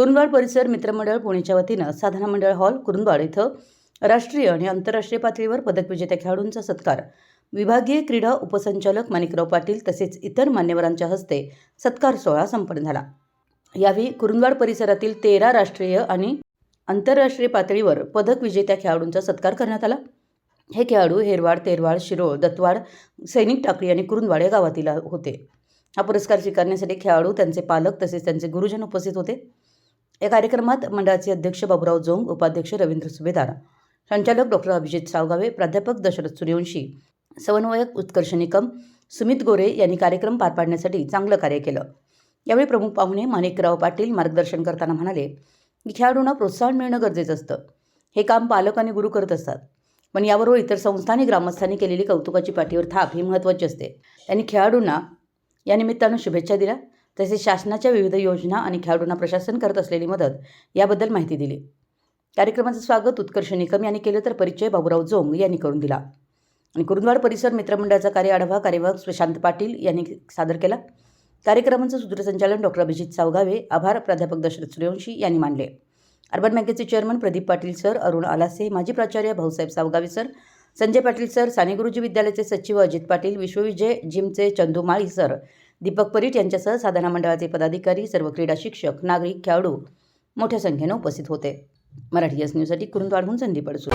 कुरुंदवाड परिसर मित्रमंडळ पुणेच्या वतीनं साधना मंडळ हॉल कुरुंदवाड इथं राष्ट्रीय आणि आंतरराष्ट्रीय पातळीवर पदक विजेत्या खेळाडूंचा सत्कार. विभागीय क्रीडा उपसंचालक माणिकराव पाटील तसेच इतर मान्यवरांच्या हस्ते सत्कार सोहळा संपन्न झाला. यावेळी कुरुंदवाड परिसरातील तेरा राष्ट्रीय आणि आंतरराष्ट्रीय पातळीवर पदक विजेत्या खेळाडूंचा सत्कार करण्यात आला. हे खेळाडू हेरवाड तेरवाड शिरोळ दत्तवाड सैनिक टाकळी आणि कुरुंदवाड या गावातील होते. हा पुरस्कार स्वीकारण्यासाठी खेळाडू त्यांचे पालक तसेच त्यांचे गुरुजन उपस्थित होते. या कार्यक्रमात मंडळाचे अध्यक्ष बाबुराव जोंग उपाध्यक्ष रवींद्र सुभेदार संचालक डॉक्टर अभिजित सावगावे प्राध्यापक दशरथ सूर्यवंशी समन्वयक उत्कर्ष निकम सुमित गोरे यांनी कार्यक्रम पार पाडण्यासाठी चांगलं कार्य केलं. यावेळी प्रमुख पाहुणे माणिकराव पाटील मार्गदर्शन करताना म्हणाले की खेळाडूंना प्रोत्साहन मिळणं गरजेचं असतं. हे काम पालक आणि गुरु करत असतात. पण याबरोबर इतर संस्था आणि ग्रामस्थांनी केलेली कौतुकाची पाठीवर थाप ही महत्त्वाची असते. त्यांनी खेळाडूंना या निमित्तानं शुभेच्छा दिल्या. तसेच शासनाच्या विविध योजना आणि खेळाडूंना प्रशासन करत असलेली मदत याबद्दल माहिती दिली. कार्यक्रमाचं स्वागत उत्कर्ष निकम यांनी केलं तर परिचय बाबूराव जोंग यांनी करून दिला. आणि कुरुंदवाड परिसर मित्रमंडळाचा कार्य आढावा कार्यवाहक प्रशांत पाटील यांनी सादर केला. कार्यक्रमाचं सूत्रसंचालन डॉक्टर अभिजित सावगावे आभार प्राध्यापक दशरथ सूर्यवंशी यांनी मानले अर्बन बँकेचे चेअरमन प्रदीप पाटील सर अरुण आलासे माजी प्राचार्य भाऊसाहेब सावगावे सर संजय पाटील सर साने गुरुजी विद्यालयाचे सचिव अजित पाटील विश्वविजय जिमचे चंदू माळी सर दीपक परीट यांच्यासह साधना मंडळाचे पदाधिकारी सर्व क्रीडा शिक्षक नागरिक खेळाडू मोठ्या संख्येनं उपस्थित होते. मराठी एस न्यूजसाठी कुरुंदवाडहून संदीप अडसूळ.